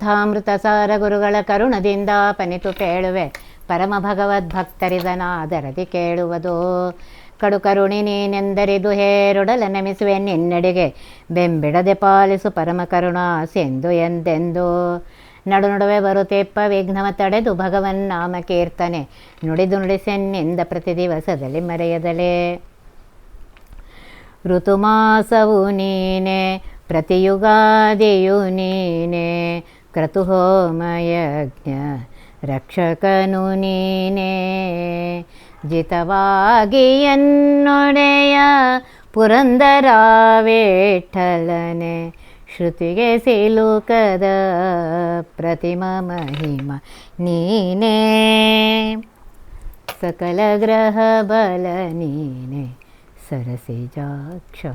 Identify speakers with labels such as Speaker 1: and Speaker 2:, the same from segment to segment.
Speaker 1: ಕಥಾಮೃತ ಸಾರ ಗುರುಗಳ ಕರುಣದಿಂದ ಪನಿತು ಕೇಳುವೆ. ಪರಮ ಭಗವದ್ಭಕ್ತರಿದನಾದರದಿ ಕೇಳುವುದು. ಕಡು ಕರುಣಿ ನೀನೆಂದರಿದು ಹೇರೊಡಲ ನೆಮಿಸುವೆ ನಿನ್ನಡಿಗೆ. ಬೆಂಬಿಡದೆ ಪಾಲಿಸು ಪರಮ ಕರುಣಾಸೆಂದು ಎಂದೆಂದು. ನಡು ನಡುವೆ ಬರುತ್ತೆಪ್ಪ ವಿಘ್ನವ ತಡೆದು ಭಗವನ್ ನಾಮ ಕೀರ್ತನೆ. ನುಡಿದು ನುಡಿಸೆನ್ನಿಂದ ಪ್ರತಿ ದಿವಸದಲ್ಲಿ ಮರೆಯದಲೇ. ಋತುಮಾಸವು ನೀನೆ, ಪ್ರತಿಯುಗಾದಿಯು ನೀನೆ. ಕ್ರತುಹೋಮಯಜ್ಞ ರಕ್ಷಕನು ನೀನೇ ಜಿತವಾಗಿಯನ್ನೊಡೆಯ ಪುರಂದರ ಪುರಂದರಾವೇಠಲನೆ ಶ್ರುತಿಗೆ ಸಿಲುಕದ ಪ್ರತಿಮ ಮಹಿಮ ನೀನೇ ಸಕಲ ಗ್ರಹ ಬಲ ನೀನೆ ಸರಸಿಜಾಕ್ಷ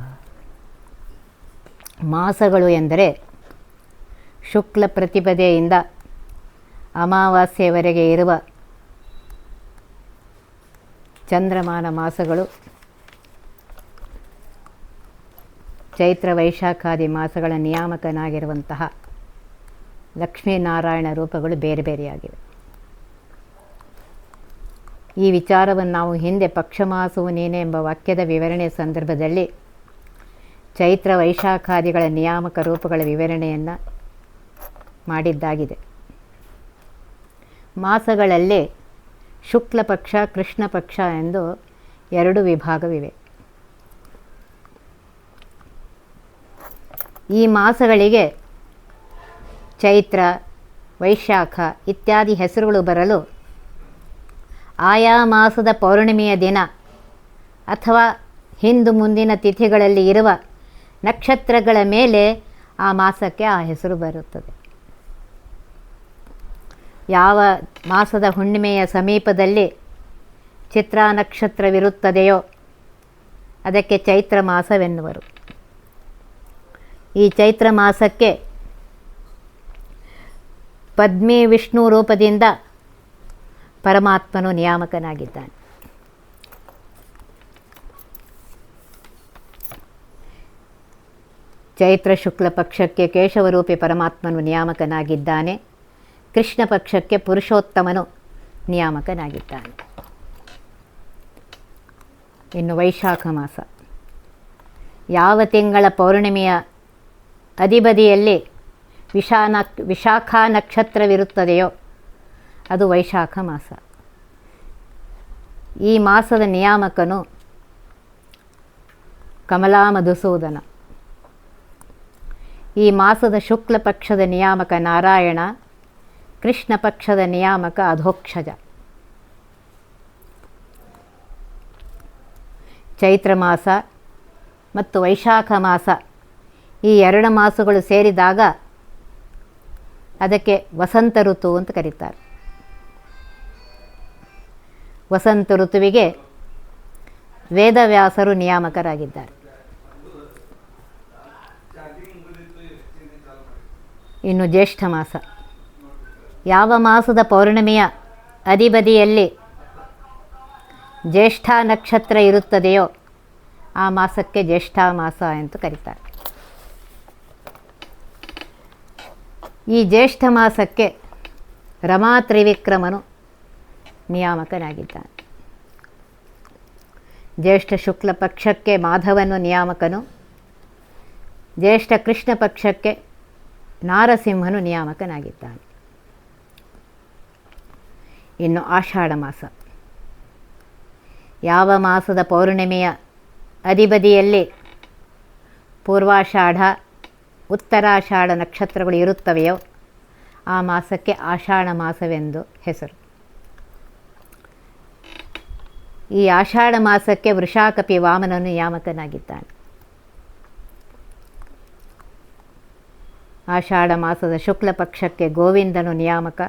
Speaker 1: ಮಾಸಗಳು ಎಂದರೆ ಶುಕ್ಲ ಪ್ರತಿಪದೆಯಿಂದ ಅಮಾವಾಸ್ಯೆವರೆಗೆ ಇರುವ ಚಂದ್ರಮಾನ ಮಾಸಗಳು, ಚೈತ್ರ ವೈಶಾಖಾದಿ ಮಾಸಗಳ ನಿಯಾಮಕನಾಗಿರುವಂತಹ ಲಕ್ಷ್ಮೀನಾರಾಯಣ ರೂಪಗಳು ಬೇರೆ ಬೇರೆಯಾಗಿವೆ. ಈ ವಿಚಾರವನ್ನು ನಾವು ಹಿಂದೆ ಪಕ್ಷಮಾಸವು ನೀನೆ ಎಂಬ ವಾಕ್ಯದ ವಿವರಣೆ ಸಂದರ್ಭದಲ್ಲಿ ಚೈತ್ರ ವೈಶಾಖಾದಿಗಳ ನಿಯಾಮಕ ರೂಪಗಳ ವಿವರಣೆಯನ್ನು ಮಾಡಿದ್ದಾಗಿದೆ. ಮಾಸಗಳಲ್ಲಿ ಶುಕ್ಲ ಪಕ್ಷ, ಕೃಷ್ಣ ಎಂದು ಎರಡು ವಿಭಾಗವಿವೆ. ಈ ಮಾಸಗಳಿಗೆ ಚೈತ್ರ, ವೈಶಾಖ ಇತ್ಯಾದಿ ಹೆಸರುಗಳು ಬರಲು ಆಯಾ ಮಾಸದ ಪೌರ್ಣಿಮೆಯ ದಿನ ಅಥವಾ ಹಿಂದು ಮುಂದಿನ ತಿಥಿಗಳಲ್ಲಿ ಇರುವ ನಕ್ಷತ್ರಗಳ ಮೇಲೆ ಆ ಮಾಸಕ್ಕೆ ಆ ಹೆಸರು ಬರುತ್ತದೆ. ಯಾವ ಮಾಸದ ಹುಣ್ಣಿಮೆಯ ಸಮೀಪದಲ್ಲಿ ಚಿತ್ರ ನಕ್ಷತ್ರವಿರುತ್ತದೆಯೋ ಅದಕ್ಕೆ ಚೈತ್ರ ಮಾಸವೆನ್ನುವರು. ಈ ಚೈತ್ರ ಮಾಸಕ್ಕೆ ಪದ್ಮಿ ವಿಷ್ಣು ರೂಪದಿಂದ ಪರಮಾತ್ಮನು ನಿಯಾಮಕನಾಗಿದ್ದಾನೆ. ಚೈತ್ರ ಶುಕ್ಲ ಪಕ್ಷಕ್ಕೆ ಕೇಶವರೂಪಿ ಪರಮಾತ್ಮನು ನಿಯಾಮಕನಾಗಿದ್ದಾನೆ. ಕೃಷ್ಣ ಪಕ್ಷಕ್ಕೆ ಪುರುಷೋತ್ತಮನು ನಿಯಾಮಕನಾಗಿದ್ದಾನೆ. ಇನ್ನು ವೈಶಾಖ ಮಾಸ. ಯಾವ ತಿಂಗಳ ಪೌರ್ಣಿಮೆಯ ಅಧಿಬದಿಯಲ್ಲಿ ವಿಶಾನ ವಿಶಾಖ ನಕ್ಷತ್ರವಿರುತ್ತದೆಯೋ ಅದು ವೈಶಾಖ ಮಾಸ. ಈ ಮಾಸದ ನಿಯಾಮಕನು ಕಮಲಾ ಮಧುಸೂದನ. ಈ ಮಾಸದ ಶುಕ್ಲ ಪಕ್ಷದ ನಿಯಾಮಕ ನಾರಾಯಣ ಕೃಷ್ಣ ಪಕ್ಷದ ನಿಯಾಮಕ ಅಧೋಕ್ಷಜ. ಚೈತ್ರ ಮಾಸ ಮತ್ತು ವೈಶಾಖ ಮಾಸ ಈ ಎರಡು ಮಾಸಗಳು ಸೇರಿದಾಗ ಅದಕ್ಕೆ ವಸಂತ ಋತು ಅಂತ ಕರೀತಾರೆ. ವಸಂತ ಋತುವಿಗೆ ವೇದವ್ಯಾಸರು ನಿಯಾಮಕರಾಗಿದ್ದಾರೆ. ಇನ್ನು ಜ್ಯೇಷ್ಠ ಮಾಸ. ಯಾವ ಮಾಸದ ಪೌರ್ಣಿಮೆಯ ಅದಿಬದಿಯಲ್ಲಿ ಜ್ಯೇಷ್ಠ ನಕ್ಷತ್ರ ಇರುತ್ತದೆಯೋ ಆ ಮಾಸಕ್ಕೆ ಜ್ಯೇಷ್ಠ ಮಾಸ ಎಂದು ಕರೀತಾರೆ. ಈ ಜ್ಯೇಷ್ಠ ಮಾಸಕ್ಕೆ ರಮಾ ತ್ರಿವಿಕ್ರಮನು ನಿಯಾಮಕನಾಗಿದ್ದಾನೆ. ಜ್ಯೇಷ್ಠ ಶುಕ್ಲ ಪಕ್ಷಕ್ಕೆ ಮಾಧವನು ನಿಯಾಮಕನು. ಜ್ಯೇಷ್ಠ ಕೃಷ್ಣ ಪಕ್ಷಕ್ಕೆ ನಾರಸಿಂಹನು ನಿಯಾಮಕನಾಗಿದ್ದಾನೆ. ಇನ್ನು ಆಷಾಢ ಮಾಸ. ಯಾವ ಮಾಸದ ಪೌರ್ಣಿಮೆಯ ಅಧಿಬದಿಯಲ್ಲಿ ಪೂರ್ವಾಷಾಢ, ಉತ್ತರಾಷಾಢ ನಕ್ಷತ್ರಗಳು ಇರುತ್ತವೆಯೋ ಆ ಮಾಸಕ್ಕೆ ಆಷಾಢ ಮಾಸವೆಂದು ಹೆಸರು. ಈ ಆಷಾಢ ಮಾಸಕ್ಕೆ ವೃಷಾಕಪಿ ವಾಮನನು ನಿಯಾಮಕನಾಗಿದ್ದಾನೆ ಆಷಾಢ ಮಾಸದ ಶುಕ್ಲ ಪಕ್ಷಕ್ಕೆ ಗೋವಿಂದನು ನಿಯಾಮಕ.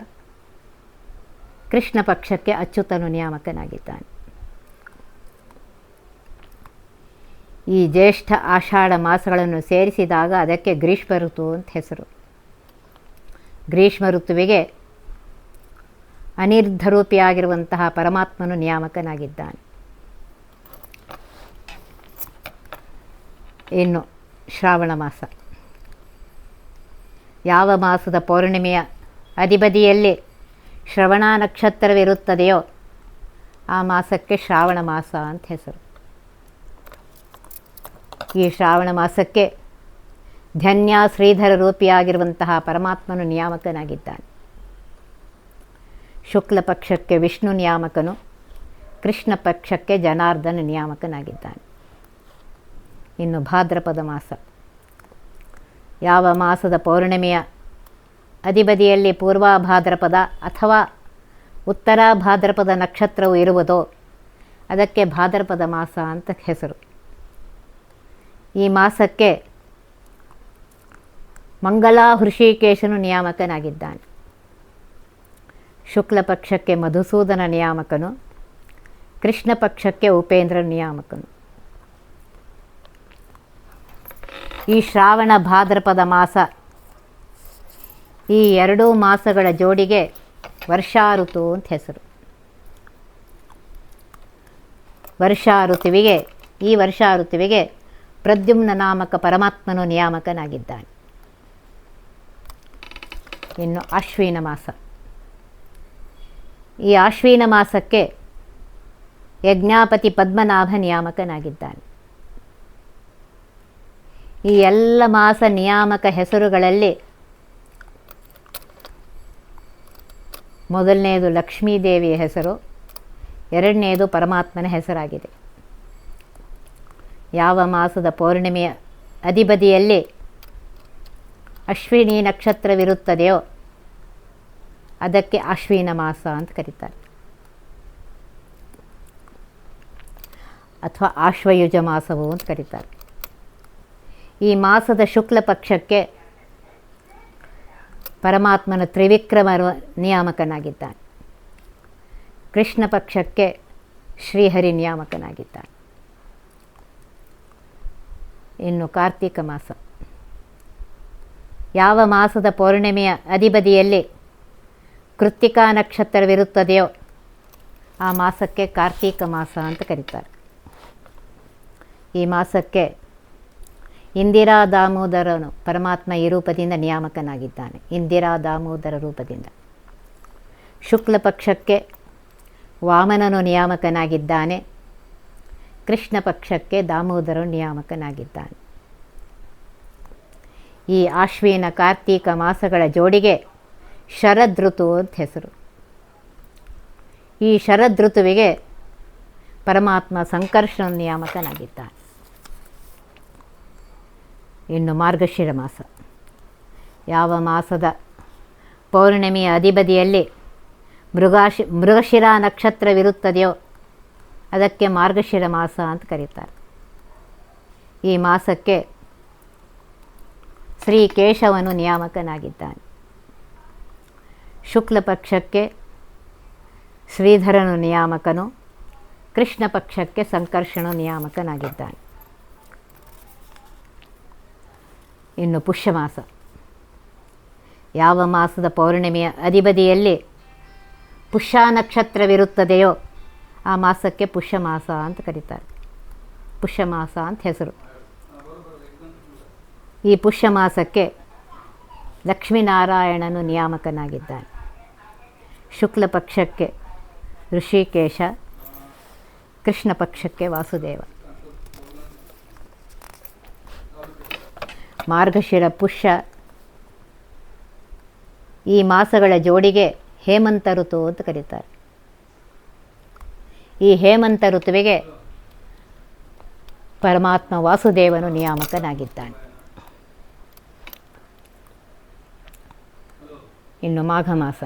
Speaker 1: ಕೃಷ್ಣ ಪಕ್ಷಕ್ಕೆ ಅಚ್ಯುತನು ನಿಯಾಮಕನಾಗಿದ್ದಾನೆ. ಈ ಜ್ಯೇಷ್ಠ ಆಷಾಢ ಮಾಸಗಳನ್ನು ಸೇರಿಸಿದಾಗ ಅದಕ್ಕೆ ಗ್ರೀಷ್ಮ ಋತು ಅಂತ ಹೆಸರು. ಗ್ರೀಷ್ಮ ಋತುವಿಗೆ ಅನಿರ್ಧರೂಪಿಯಾಗಿರುವಂತಹ ಪರಮಾತ್ಮನು ನಿಯಾಮಕನಾಗಿದ್ದಾನೆ. ಇನ್ನು ಶ್ರಾವಣ ಮಾಸ. ಯಾವ ಮಾಸದ ಪೌರ್ಣಿಮೆಯ ಅಧಿಬದಿಯಲ್ಲಿ ಶ್ರವಣ ನಕ್ಷತ್ರವಿರುತ್ತದೆಯೋ ಆ ಮಾಸಕ್ಕೆ ಶ್ರಾವಣ ಮಾಸ ಅಂತ ಹೆಸರು. ಈ ಶ್ರಾವಣ ಮಾಸಕ್ಕೆ ಧನ್ಯ ಶ್ರೀಧರ ರೂಪಿಯಾಗಿರುವಂತಹ ಪರಮಾತ್ಮನು ನಿಯಾಮಕನಾಗಿದ್ದಾನೆ. ಶುಕ್ಲ ಪಕ್ಷಕ್ಕೆ ವಿಷ್ಣು ನಿಯಾಮಕನು, ಕೃಷ್ಣ ಪಕ್ಷಕ್ಕೆ ಜನಾರ್ದನ ನಿಯಾಮಕನಾಗಿದ್ದಾನೆ. ಇನ್ನು ಭಾದ್ರಪದ ಮಾಸ. ಯಾವ ಮಾಸದ ಪೌರ್ಣಿಮೆಯ ಅಧಿಬದಿಯಲ್ಲಿ ಪೂರ್ವ ಭಾದ್ರಪದ ಅಥವಾ ಉತ್ತರ ಭಾದ್ರಪದ ನಕ್ಷತ್ರವು ಇರುವುದೋ ಅದಕ್ಕೆ ಭಾದ್ರಪದ ಮಾಸ ಅಂತ ಹೆಸರು. ಈ ಮಾಸಕ್ಕೆ ಮಂಗಲ ಹೃಷಿಕೇಶನು ನಿಯಾಮಕನಾಗಿದ್ದಾನೆ. ಶುಕ್ಲ ಪಕ್ಷಕ್ಕೆ ಮಧುಸೂದನ ನಿಯಾಮಕನು, ಕೃಷ್ಣ ಪಕ್ಷಕ್ಕೆ ಉಪೇಂದ್ರ ನಿಯಾಮಕನು. ಈ ಶ್ರಾವಣ ಭಾದ್ರಪದ ಮಾಸ ಈ ಎರಡೂ ಮಾಸಗಳ ಜೋಡಿಗೆ ವರ್ಷಾ ಋತು ಅಂತ ಹೆಸರು. ವರ್ಷಾ ಋತುವಿಗೆ ಈ ವರ್ಷಾ ಋತುವಿಗೆ ಪ್ರದ್ಯುಮ್ನ ನಾಮಕ ಪರಮಾತ್ಮನು ನಿಯಾಮಕನಾಗಿದ್ದಾನೆ. ಇನ್ನು ಅಶ್ವಿನ ಮಾಸ. ಈ ಅಶ್ವಿನ ಮಾಸಕ್ಕೆ ಯಜ್ಞಾಪತಿ ಪದ್ಮನಾಭ ನಿಯಾಮಕನಾಗಿದ್ದಾನೆ. ಈ ಎಲ್ಲ ಮಾಸ ನಿಯಾಮಕ ಹೆಸರುಗಳಲ್ಲಿ ಮೊದಲನೆಯದು ಲಕ್ಷ್ಮೀದೇವಿಯ ಹೆಸರು ಎರಡನೆಯದು ಪರಮಾತ್ಮನ ಹೆಸರಾಗಿದೆ. ಯಾವ ಮಾಸದ ಪೌರ್ಣಿಮೆಯ ಅಧಿಬದಿಯಲ್ಲಿ ಅಶ್ವಿನಿ ನಕ್ಷತ್ರವಿರುತ್ತದೆಯೋ ಅದಕ್ಕೆ ಅಶ್ವಿನ ಮಾಸ ಅಂತ ಕರೀತಾರೆ. ಅಥವಾ ಆಶ್ವಯುಜ ಮಾಸವು ಅಂತ ಕರೀತಾರೆ. ಈ ಮಾಸದ ಶುಕ್ಲ ಪಕ್ಷಕ್ಕೆ ಪರಮಾತ್ಮನ ತ್ರಿವಿಕ್ರಮ ನಿಯಾಮಕನಾಗಿದ್ದಾನೆ. ಕೃಷ್ಣ ಪಕ್ಷಕ್ಕೆ ಶ್ರೀಹರಿ ನಿಯಾಮಕನಾಗಿದ್ದಾನೆ. ಇನ್ನು ಕಾರ್ತೀಕ ಮಾಸ. ಯಾವ ಮಾಸದ ಪೌರ್ಣಿಮೆಯ ಅಧಿಬದಿಯಲ್ಲಿ ಕೃತ್ತಿಕಾ ನಕ್ಷತ್ರವಿರುತ್ತದೆಯೋ ಆ ಮಾಸಕ್ಕೆ ಕಾರ್ತೀಕ ಮಾಸ ಅಂತ ಕರೀತಾರೆ. ಈ ಮಾಸಕ್ಕೆ ಇಂದಿರಾ ದಾಮೋದರನು ಪರಮಾತ್ಮ ಈ ರೂಪದಿಂದ ನಿಯಾಮಕನಾಗಿದ್ದಾನೆ. ಇಂದಿರಾ ದಾಮೋದರ ರೂಪದಿಂದ. ಶುಕ್ಲ ಪಕ್ಷಕ್ಕೆ ವಾಮನನು ನಿಯಾಮಕನಾಗಿದ್ದಾನೆ. ಕೃಷ್ಣ ಪಕ್ಷಕ್ಕೆ ದಾಮೋದರ ನಿಯಾಮಕನಾಗಿದ್ದಾನೆ. ಈ ಆಶ್ವಿನ ಕಾರ್ತೀಕ ಮಾಸಗಳ ಜೋಡಿಗೆ ಶರದ್ ಋತು ಅಂತ ಹೆಸರು. ಈ ಶರದ್ ಋತುವಿಗೆ ಪರಮಾತ್ಮ ಸಂಕರ್ಷಣ ನಿಯಾಮಕನಾಗಿದ್ದಾನೆ. ಇನ್ನು ಮಾರ್ಗಶಿರ ಮಾಸ. ಯಾವ ಮಾಸದ ಪೌರ್ಣಿಮೆಯ ಅಧಿಬದಿಯಲ್ಲಿ ಮೃಗಾಶಿ, ಮೃಗಶಿರ ನಕ್ಷತ್ರವಿರುತ್ತದೆಯೋ ಅದಕ್ಕೆ ಮಾರ್ಗಶಿರ ಮಾಸ ಅಂತ ಕರೀತಾರೆ. ಈ ಮಾಸಕ್ಕೆ ಶ್ರೀ ಕೇಶವನು ನಿಯಾಮಕನಾಗಿದ್ದಾನೆ. ಶುಕ್ಲ ಪಕ್ಷಕ್ಕೆ ಶ್ರೀಧರನು ನಿಯಾಮಕನು, ಕೃಷ್ಣ ಪಕ್ಷಕ್ಕೆ ಸಂಕರ್ಷಣ ನಿಯಾಮಕನಾಗಿದ್ದಾನೆ. ಇನ್ನು ಪುಷ್ಯಮಾಸ. ಯಾವ ಮಾಸದ ಪೌರ್ಣಿಮೆಯ ಅಧಿಬದಿಯಲ್ಲಿ ಪುಷ್ಯ ನಕ್ಷತ್ರವಿರುತ್ತದೆಯೋ ಆ ಮಾಸಕ್ಕೆ ಪುಷ್ಯ ಮಾಸ ಅಂತ ಕರೀತಾರೆ. ಪುಷ್ಯಮಾಸ ಅಂತ ಹೆಸರು. ಈ ಪುಷ್ಯಮಾಸಕ್ಕೆ ಲಕ್ಷ್ಮೀನಾರಾಯಣನು ನಿಯಾಮಕನಾಗಿದ್ದಾನೆ. ಶುಕ್ಲ ಪಕ್ಷಕ್ಕೆ ಋಷಿಕೇಶ, ಕೃಷ್ಣ ಪಕ್ಷಕ್ಕೆ ವಾಸುದೇವ. ಮಾರ್ಗಶಿರ ಪುಷ್ಯ. ಈ ಮಾಸಗಳ ಜೋಡಿಗೆ ಹೇಮಂತ ಋತು ಅಂತ ಕರೀತಾರೆ. ಈ ಹೇಮಂತ ಋತುವಿಗೆ ಪರಮಾತ್ಮ ವಾಸುದೇವನು ನಿಯಾಮಕನಾಗಿದ್ದಾನೆ. ಇನ್ನು ಮಾಘ ಮಾಸ.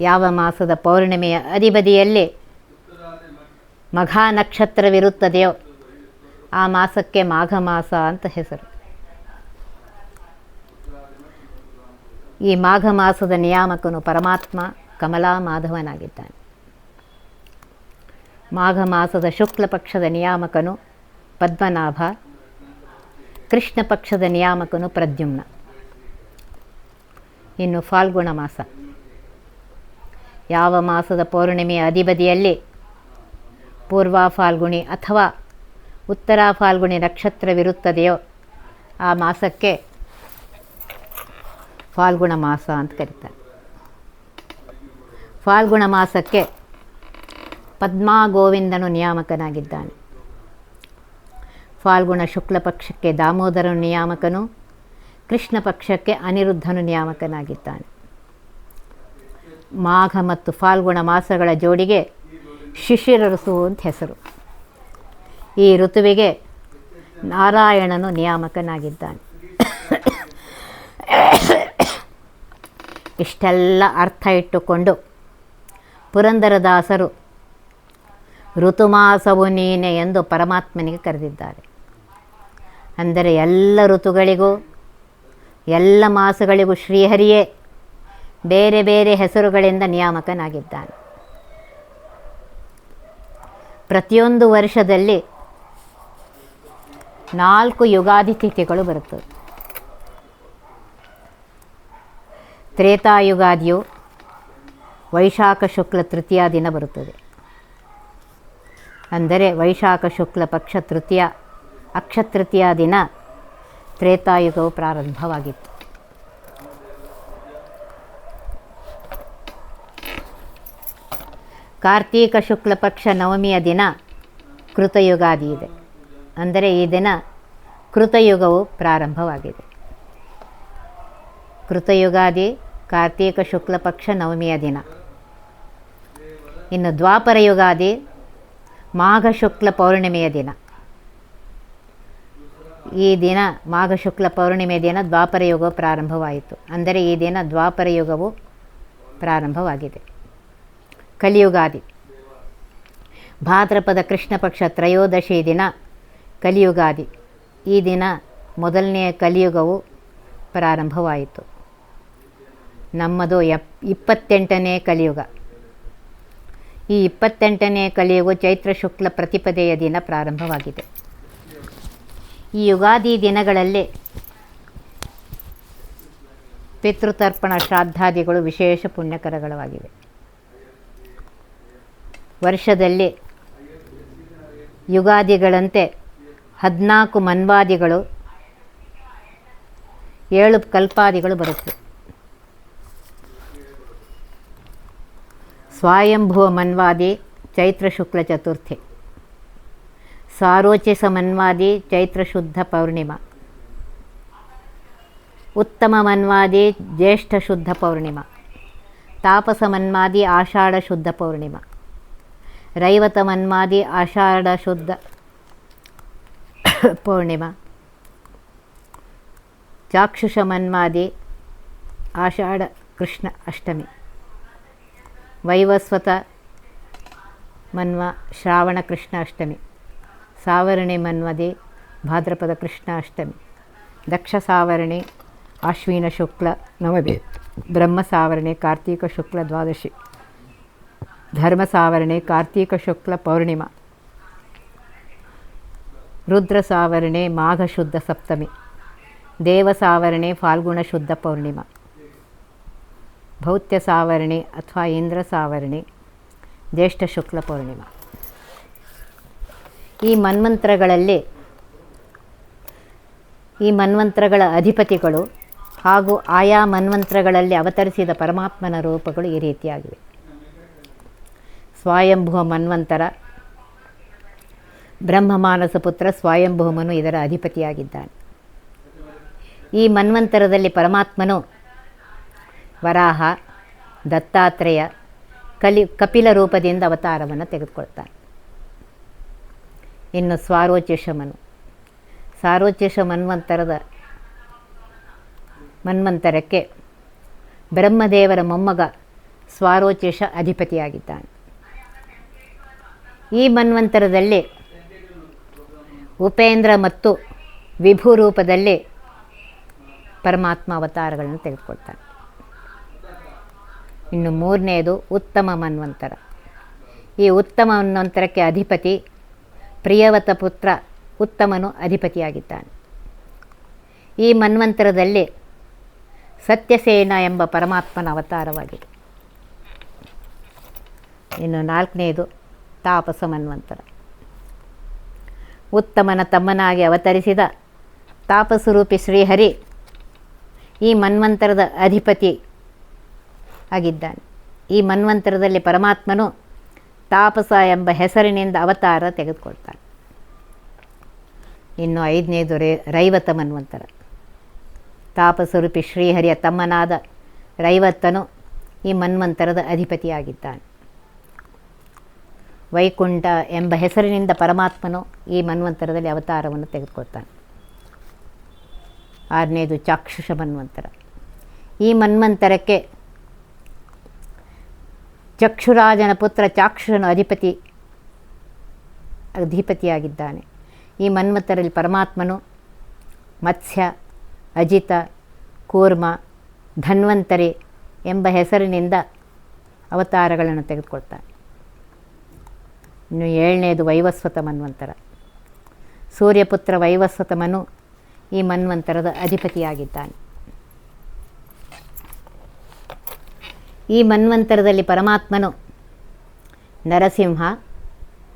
Speaker 1: ಯಾವ ಮಾಸದ ಪೌರ್ಣಿಮೆಯ ಅಧಿಬದಿಯಲ್ಲಿ ಮಘಾ ನಕ್ಷತ್ರವಿರುತ್ತದೆಯೋ ಆ ಮಾಸಕ್ಕೆ ಮಾಘ ಮಾಸ ಅಂತ ಹೆಸರು. ಈ ಮಾಘ ಮಾಸದ ನಿಯಾಮಕನು ಪರಮಾತ್ಮ ಕಮಲಾ ಮಾಧವನಾಗಿದ್ದಾನೆ. ಮಾಘ ಮಾಸದ ಶುಕ್ಲ ಪಕ್ಷದ ನಿಯಾಮಕನು ಪದ್ಮನಾಭ, ಕೃಷ್ಣ ಪಕ್ಷದ ನಿಯಾಮಕನು ಪ್ರದ್ಯುಮ್ನ. ಇನ್ನು ಫಾಲ್ಗುಣ ಮಾಸ. ಯಾವ ಮಾಸದ ಪೌರ್ಣಿಮೆಯ ಅಧಿಬದಿಯಲ್ಲಿ ಪೂರ್ವ ಫಾಲ್ಗುಣಿ ಅಥವಾ ಉತ್ತರ ಫಾಲ್ಗುಣಿ ನಕ್ಷತ್ರವಿರುತ್ತದೆಯೋ ಆ ಮಾಸಕ್ಕೆ ಫಾಲ್ಗುಣ ಮಾಸ ಅಂತ ಕರೀತಾರೆ. ಫಾಲ್ಗುಣ ಮಾಸಕ್ಕೆ ಪದ್ಮಾ ಗೋವಿಂದನು ನಿಯಾಮಕನಾಗಿದ್ದಾನೆ. ಫಾಲ್ಗುಣ ಶುಕ್ಲ ಪಕ್ಷಕ್ಕೆ ದಾಮೋದರನು ನಿಯಾಮಕನು, ಕೃಷ್ಣ ಪಕ್ಷಕ್ಕೆ ಅನಿರುದ್ಧನು ನಿಯಾಮಕನಾಗಿದ್ದಾನೆ. ಮಾಘ ಮತ್ತು ಫಾಲ್ಗುಣ ಮಾಸಗಳ ಜೋಡಿಗೆ ಶಿಶಿರ ಋತು ಅಂತ ಹೆಸರು. ಈ ಋತುವಿಗೆ ನಾರಾಯಣನು ನಿಯಾಮಕನಾಗಿದ್ದಾನೆ. ಇಷ್ಟೆಲ್ಲ ಅರ್ಥ ಇಟ್ಟುಕೊಂಡು ಪುರಂದರದಾಸರು ಋತುಮಾಸವು ನೀನೆ ಎಂದು ಪರಮಾತ್ಮನಿಗೆ ಕರೆದಿದ್ದಾರೆ. ಅಂದರೆ ಎಲ್ಲ ಋತುಗಳಿಗೂ, ಎಲ್ಲ ಮಾಸಗಳಿಗೂ ಶ್ರೀಹರಿಯೇ ಬೇರೆ ಬೇರೆ ಹೆಸರುಗಳಿಂದ ನಿಯಾಮಕನಾಗಿದ್ದಾನೆ. ಪ್ರತಿಯೊಂದು ವರ್ಷದಲ್ಲಿ ನಾಲ್ಕು ಯುಗಾದಿ ತಿಥಿಗಳು ಬರುತ್ತವೆ. ತ್ರೇತಾಯುಗಾದಿಯು ವೈಶಾಖ ಶುಕ್ಲ ತೃತೀಯ ದಿನ ಬರುತ್ತದೆ. ಅಂದರೆ ವೈಶಾಖ ಶುಕ್ಲ ಪಕ್ಷ ತೃತೀಯ ಅಕ್ಷತೃತೀಯ ದಿನ ತ್ರೇತಾಯುಗವು ಪ್ರಾರಂಭವಾಗಿತ್ತು. ಕಾರ್ತೀಕ ಶುಕ್ಲ ಪಕ್ಷ ನವಮಿಯ ದಿನ ಕೃತಯುಗಾದಿ ಇದೆ. ಅಂದರೆ ಈ ದಿನ ಕೃತಯುಗವು ಪ್ರಾರಂಭವಾಗಿದೆ. ಕೃತಯುಗಾದಿ ಕಾರ್ತೀಕ ಶುಕ್ಲ ಪಕ್ಷ ನವಮಿಯ ದಿನ. ಇನ್ನು ದ್ವಾಪರ ಯುಗಾದಿ ಮಾಘ ಶುಕ್ಲ ಪೌರ್ಣಿಮೆಯ ದಿನ. ಈ ದಿನ ಮಾಘ ಶುಕ್ಲ ಪೌರ್ಣಿಮೆಯ ದಿನ ದ್ವಾಪರ ಯುಗ ಪ್ರಾರಂಭವಾಯಿತು. ಅಂದರೆ ಈ ದಿನ ದ್ವಾಪರ ಯುಗವು ಪ್ರಾರಂಭವಾಗಿದೆ. ಕಲಿಯುಗಾದಿ. ಭಾದ್ರಪದ ಕೃಷ್ಣ ಪಕ್ಷ ತ್ರಯೋದಶಿ ದಿನ ಕಲಿಯುಗಾದಿ. ಈ ದಿನ ಮೊದಲನೆಯ ಕಲಿಯುಗವು ಪ್ರಾರಂಭವಾಯಿತು. ನಮ್ಮದು ಎಪ್ ಇಪ್ಪತ್ತೆಂಟನೇ ಕಲಿಯುಗ. ಈ ಇಪ್ಪತ್ತೆಂಟನೇ ಕಲಿಯುಗ ಚೈತ್ರ ಶುಕ್ಲ ಪ್ರತಿಪದೆಯ ದಿನ ಪ್ರಾರಂಭವಾಗಿದೆ. ಈ ಯುಗಾದಿ ದಿನಗಳಲ್ಲಿ ಪಿತೃತರ್ಪಣ ಶ್ರಾದ್ದಾದಿಗಳು ವಿಶೇಷ ಪುಣ್ಯಕರಗಳಾಗಿವೆ. ವರ್ಷದಲ್ಲಿ ಯುಗಾದಿಗಳಂತೆ ಹದಿನಾಲ್ಕು ಮನ್ವಾದಿಗಳು, ಏಳು ಕಲ್ಪಾದಿಗಳು ಬರುತ್ತವೆ. ಸ್ವಾಯಂಭುವ ಮನ್ವಾದಿ ಚೈತ್ರ ಶುಕ್ಲ ಚತುರ್ಥಿ ಸಾರೋಚಿಸ ಮನ್ವಾದಿ ಚೈತ್ರ ಶುದ್ಧ ಪೌರ್ಣಿಮಾ ಉತ್ತಮ ಮನ್ವಾದಿ ಜ್ಯೇಷ್ಠ ಶುದ್ಧ ವೈವಸ್ವತ ಮನ್ವ ಶ್ರಾವಣ ಕೃಷ್ಣಾಷ್ಟಮಿ. ಮನ್ವದೆ ಮನ್ವದಿ ಭಾದ್ರಪದ ಕೃಷ್ಣಾಷ್ಟಮಿ. ದಕ್ಷ ಸಾವರಣೆ ಅಶ್ವಿನ ಶುಕ್ಲ ನವಮಿ. ಬ್ರಹ್ಮ ಸಾವರಣೆ ಕಾರ್ತೀಕ ಶುಕ್ಲ ದ್ವಾದಶಿ. ಧರ್ಮ ಸಾವರಣೆ ಕಾರ್ತೀಕ ಶುಕ್ಲ ಪೌರ್ಣಿಮಾ. ರುದ್ರ ಸಾವರಣೆ ಮಾಘ ಶುದ್ಧ ಸಪ್ತಮಿ. ದೇವ ಸಾವರಣೆ ಫಾಲ್ಗುಣ ಶುದ್ಧ ಪೌರ್ಣಿಮಾ. ಭೌತ್ಯ ಸಾವರಣೆ ಅಥವಾ ಇಂದ್ರ ಸಾವರಣೆ, ಜ್ಯೇಷ್ಠ ಶುಕ್ಲ ಪೂರ್ಣಿಮಾ. ಈ ಮನ್ಮಂತ್ರಗಳಲ್ಲಿ ಈ ಮನ್ವಂತ್ರಗಳ ಅಧಿಪತಿಗಳು ಹಾಗೂ ಆಯಾ ಮನ್ವಂತ್ರಗಳಲ್ಲಿ ಅವತರಿಸಿದ ಪರಮಾತ್ಮನ ರೂಪಗಳು ಈ ರೀತಿಯಾಗಿವೆ. ಸ್ವಯಂಭುವ ಮನ್ವಂತರ ಬ್ರಹ್ಮಮಾನಸ ಪುತ್ರ ಸ್ವಯಂಭೂಮನು ಇದರ ಅಧಿಪತಿಯಾಗಿದ್ದಾನೆ. ಈ ಮನ್ವಂತರದಲ್ಲಿ ಪರಮಾತ್ಮನು ವರಾಹ, ದತ್ತಾತ್ರೇಯ, ಕಲಿ, ಕಪಿಲ ರೂಪದಿಂದ ಅವತಾರವನ್ನು ತೆಗೆದುಕೊಳ್ತಾನೆ. ಇನ್ನು ಸ್ವಾರೋಚಿಷಮನು ಸಾರೋಚಿಷ ಮನ್ವಂತರದ ಮನ್ವಂತರಕ್ಕೆ ಬ್ರಹ್ಮದೇವರ ಮೊಮ್ಮಗ ಸ್ವಾರೋಚಿಷ ಅಧಿಪತಿಯಾಗಿದ್ದಾನೆ. ಈ ಮನ್ವಂತರದಲ್ಲಿ ಉಪೇಂದ್ರ ಮತ್ತು ವಿಭು ರೂಪದಲ್ಲಿ ಪರಮಾತ್ಮ ಅವತಾರಗಳನ್ನು ತೆಗೆದುಕೊಳ್ತಾನೆ. ಇನ್ನು ಮೂರನೆಯದು ಉತ್ತಮ ಮನ್ವಂತರ. ಈ ಉತ್ತಮ ಮನ್ವಂತರಕ್ಕೆ ಅಧಿಪತಿ ಪ್ರಿಯವತ ಪುತ್ರ ಉತ್ತಮನು ಅಧಿಪತಿಯಾಗಿದ್ದಾನೆ. ಈ ಮನ್ವಂತರದಲ್ಲಿ ಸತ್ಯಸೇನ ಎಂಬ ಪರಮಾತ್ಮನ ಅವತಾರವಾಗಿದೆ. ಇನ್ನು ನಾಲ್ಕನೆಯದು ತಾಪಸ ಮನ್ವಂತರ. ಉತ್ತಮನ ತಮ್ಮನಾಗಿ ಅವತರಿಸಿದ ತಾಪಸ್ವರೂಪಿ ಶ್ರೀಹರಿ ಈ ಮನ್ವಂತರದ ಅಧಿಪತಿ ಆಗಿದ್ದಾನೆ. ಈ ಮನ್ವಂತರದಲ್ಲಿ ಪರಮಾತ್ಮನು ತಾಪಸ ಎಂಬ ಹೆಸರಿನಿಂದ ಅವತಾರ ತೆಗೆದುಕೊಳ್ತಾನೆ. ಇನ್ನು ಐದನೇದು ರೇ, ರೈವತ ಮನ್ವಂತರ. ತಾಪಸ್ವರೂಪಿ ಶ್ರೀಹರಿಯ ತಮ್ಮನಾದ ರೈವತ್ತನು ಈ ಮನ್ವಂತರದ ಅಧಿಪತಿಯಾಗಿದ್ದಾನೆ. ವೈಕುಂಠ ಎಂಬ ಹೆಸರಿನಿಂದ ಪರಮಾತ್ಮನು ಈ ಮನ್ವಂತರದಲ್ಲಿ ಅವತಾರವನ್ನು ತೆಗೆದುಕೊಳ್ತಾನೆ. ಆರನೇದು ಚಾಕ್ಷುಷ ಮನ್ವಂತರ. ಈ ಮನ್ವಂತರಕ್ಕೆ ಚಕ್ಷುರಾಜನ ಪುತ್ರ ಚಾಕ್ಷುರನು ಅಧಿಪತಿ, ಅಧಿಪತಿಯಾಗಿದ್ದಾನೆ. ಈ ಮನ್ಮಥರಲ್ಲಿ ಪರಮಾತ್ಮನು ಮತ್ಸ್ಯ, ಅಜಿತ, ಕೂರ್ಮ, ಧನ್ವಂತರಿ ಎಂಬ ಹೆಸರಿನಿಂದ ಅವತಾರಗಳನ್ನು ತೆಗೆದುಕೊಳ್ತಾನೆ. ಇನ್ನು ಏಳನೇದು ವೈವಸ್ವತ ಮನ್ವಂತರ. ಸೂರ್ಯಪುತ್ರ ವೈವಸ್ವತಮನು ಈ ಮನ್ವಂತರದ ಅಧಿಪತಿಯಾಗಿದ್ದಾನೆ. ಈ ಮನ್ವಂತರದಲ್ಲಿ ಪರಮಾತ್ಮನು ನರಸಿಂಹ,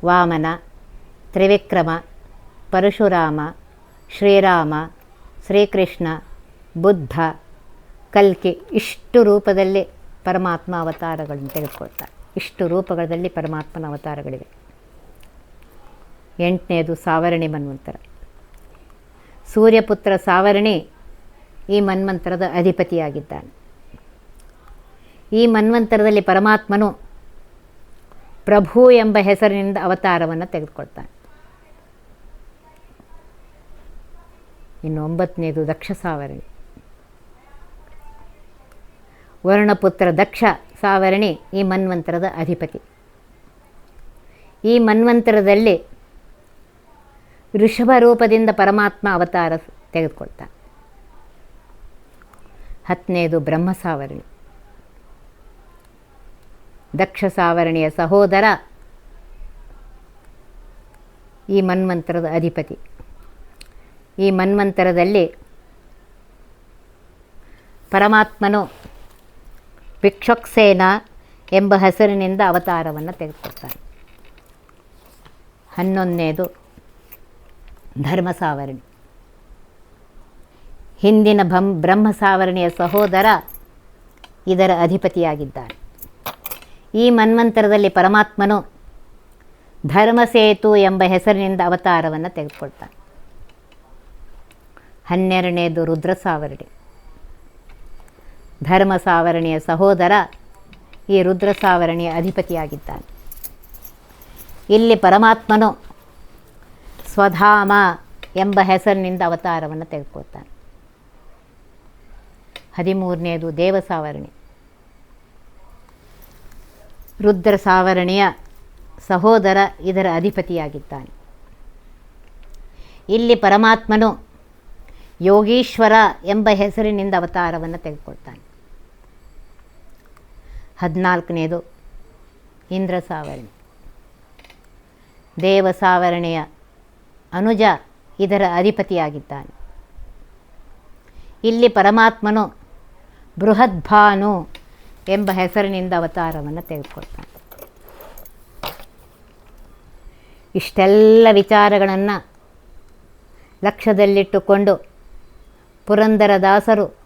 Speaker 1: ವಾಮನ, ತ್ರಿವಿಕ್ರಮ, ಪರಶುರಾಮ, ಶ್ರೀರಾಮ, ಶ್ರೀಕೃಷ್ಣ, ಬುದ್ಧ, ಕಲ್ಕಿ ಇಷ್ಟು ರೂಪದಲ್ಲಿ ಪರಮಾತ್ಮ ಅವತಾರಗಳನ್ನು ತೆಗೆದುಕೊಳ್ತಾರೆ ಇಷ್ಟು ರೂಪಗಳಲ್ಲಿ ಪರಮಾತ್ಮನ ಅವತಾರಗಳಿವೆ. ಎಂಟನೇದು ಸಾವರಣಿ ಮನ್ವಂತರ. ಸೂರ್ಯಪುತ್ರ ಸಾವರಣಿ ಈ ಮನ್ವಂತರದ ಅಧಿಪತಿಯಾಗಿದ್ದಾನೆ. ಈ ಮನ್ವಂತರದಲ್ಲಿ ಪರಮಾತ್ಮನು ಪ್ರಭು ಎಂಬ ಹೆಸರಿನಿಂದ ಅವತಾರವನ್ನು ತೆಗೆದುಕೊಳ್ತಾನೆ. ಇನ್ನು ಒಂಬತ್ತನೇದು ದಕ್ಷ ಸಾವರಣಿ. ವರುಣಪುತ್ರ ದಕ್ಷ ಸಾವರಣಿ ಈ ಮನ್ವಂತರದ ಅಧಿಪತಿ. ಈ ಮನ್ವಂತರದಲ್ಲಿ ಋಷಭ ರೂಪದಿಂದ ಪರಮಾತ್ಮ ಅವತಾರ ತೆಗೆದುಕೊಳ್ತಾನೆ. ಹತ್ತನೇದು ಬ್ರಹ್ಮ ಸಾವರಣಿ. ದಕ್ಷ ಸಾವರಣಿಯ ಸಹೋದರ ಈ ಮನ್ವಂತರದ ಅಧಿಪತಿ. ಈ ಮನ್ವಂತರದಲ್ಲಿ ಪರಮಾತ್ಮನು ಭಿಕ್ಷಕ್ಸೇನ ಎಂಬ ಹೆಸರಿನಿಂದ ಅವತಾರವನ್ನು ತೆಗೆದುಕೊಳ್ತಾನೆ ಹನ್ನೊಂದನೇದು ಧರ್ಮ ಸಾವರಣಿ. ಹಿಂದಿನ ಬ್ರಹ್ಮ ಸಾವರಣಿಯ ಸಹೋದರ ಇದರ ಅಧಿಪತಿಯಾಗಿದ್ದಾನೆ ಈ ಮನ್ವಂತರದಲ್ಲಿ ಪರಮಾತ್ಮನು ಧರ್ಮಸೇತು ಎಂಬ ಹೆಸರಿನಿಂದ ಅವತಾರವನ್ನು ತೆಗೆದುಕೊಳ್ತಾನೆ. ಹನ್ನೆರಡನೇದು ರುದ್ರ ಸಾವರಣಿ ಧರ್ಮ ಸಾವರಣಿಯ ಸಹೋದರ ಈ ರುದ್ರ ಸಾವರಣಿಯ ಅಧಿಪತಿಯಾಗಿದ್ದಾನೆ. ಇಲ್ಲಿ ಪರಮಾತ್ಮನು ಸ್ವಧಾಮ ಎಂಬ ಹೆಸರಿನಿಂದ ಅವತಾರವನ್ನು ತೆಗೆದುಕೊಳ್ತಾನೆ. ಹದಿಮೂರನೇದು ದೇವ ಸಾವರಣಿ ರುದ್ರ ಸಾವರಣೆಯ ಸಹೋದರ ಇದರ ಅಧಿಪತಿಯಾಗಿದ್ದಾನೆ. ಇಲ್ಲಿ ಪರಮಾತ್ಮನು ಯೋಗೀಶ್ವರ ಎಂಬ ಹೆಸರಿನಿಂದ ಅವತಾರವನ್ನು ತೆಗೆದುಕೊಳ್ತಾನೆ. ಹದಿನಾಲ್ಕನೇದು ಇಂದ್ರ ಸಾವರಣೆ. ದೇವ ಸಾವರಣೆಯ ಅನುಜ ಇದರ ಅಧಿಪತಿಯಾಗಿದ್ದಾನೆ. ಇಲ್ಲಿ ಪರಮಾತ್ಮನು ಬೃಹದ್ಭಾನು ಎಂಬ ಹೆಸರಿನಿಂದ ಅವತಾರವನ್ನು ತೆಗೆದುಕೊಳ್ತಾನೆ. ಇಷ್ಟೆಲ್ಲ ವಿಚಾರಗಳನ್ನು ಲಕ್ಷ್ಯದಲ್ಲಿಟ್ಟುಕೊಂಡು ಪುರಂದರದಾಸರು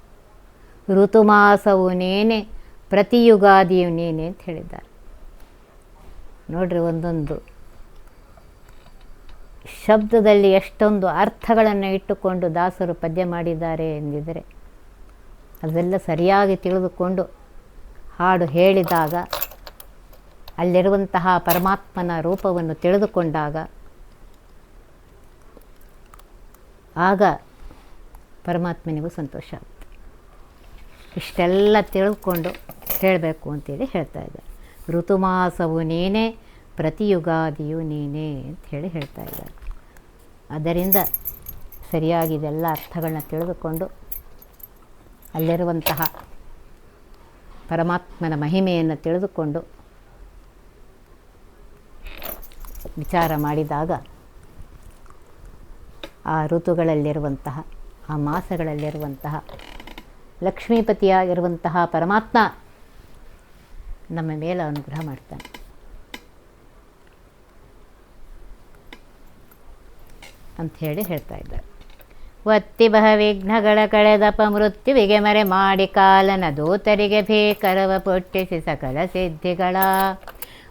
Speaker 1: ಋತುಮಾಸವು ನೇನೆ ಪ್ರತಿಯುಗಾದಿಯು ನೇನೆ ಅಂತ ಹೇಳಿದ್ದಾರೆ. ನೋಡ್ರಿ ಒಂದೊಂದು. ಶಬ್ದದಲ್ಲಿ ಎಷ್ಟೊಂದು ಅರ್ಥಗಳನ್ನು ಇಟ್ಟುಕೊಂಡು ದಾಸರು ಪದ್ಯ ಮಾಡಿದ್ದಾರೆ ಎಂದಿದ್ದರೆ ಅದೆಲ್ಲ ಸರಿಯಾಗಿ ತಿಳಿದುಕೊಂಡು ಹಾಡು ಹೇಳಿದಾಗ, ಅಲ್ಲಿರುವಂತಹ ಪರಮಾತ್ಮನ ರೂಪವನ್ನು ತಿಳಿದುಕೊಂಡಾಗ, ಆಗ ಪರಮಾತ್ಮನಿಗೂ ಸಂತೋಷ ಆಗುತ್ತೆ. ಇಷ್ಟೆಲ್ಲ ತಿಳಿದುಕೊಂಡು ಹೇಳಬೇಕು ಅಂತೇಳಿ ಹೇಳ್ತಾ ಇದ್ದಾರೆ. ಋತುಮಾಸವು ನೀನೇ, ಪ್ರತಿಯುಗಾದಿಯು ನೀನೇ ಅಂತ ಹೇಳಿ ಹೇಳ್ತಾ ಇದ್ದಾರೆ. ಅದರಿಂದ ಸರಿಯಾಗಿ ಇದೆಲ್ಲ ಅರ್ಥಗಳನ್ನ ತಿಳಿದುಕೊಂಡು, ಅಲ್ಲಿರುವಂತಹ ಪರಮಾತ್ಮನ ಮಹಿಮೆಯನ್ನು ತಿಳಿದುಕೊಂಡು ವಿಚಾರ ಮಾಡಿದಾಗ ಆ ಋತುಗಳಲ್ಲಿರುವಂತಹ, ಆ ಮಾಸಗಳಲ್ಲಿರುವಂತಹ, ಲಕ್ಷ್ಮೀಪತಿಯಾಗಿರುವಂತಹ ಪರಮಾತ್ಮ ನಮ್ಮ ಮೇಲೆ ಅನುಗ್ರಹ ಮಾಡ್ತಾನೆ. ಅಂಥೇಳಿ ಹೇಳ್ತಾ ಇದ್ದಾರೆ. ಒತ್ತಿ ಬಹ ವಿಘ್ನಗಳ ಕಳೆದಪ ಮೃತ್ಯುವಿಗೆ ಮರೆ ಮಾಡಿ ಕಾಲನ ದೂತರಿಗೆ ಭೀಕರವ ಪೊಟ್ಟಿಸಿ ಸಕಲ ಸಿದ್ಧಿಗಳ.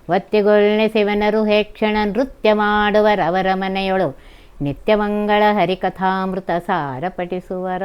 Speaker 1: ಒತ್ತಿಗೊಳ್ಳಿ ಶಿವನರು ಹೇಕ್ಷಣ ನೃತ್ಯ ಮಾಡುವರವರ ಮನೆಯೊಳು ನಿತ್ಯಮಂಗಳ ಹರಿಕಥಾಮೃತ ಸಾರ ಪಠಿಸುವರ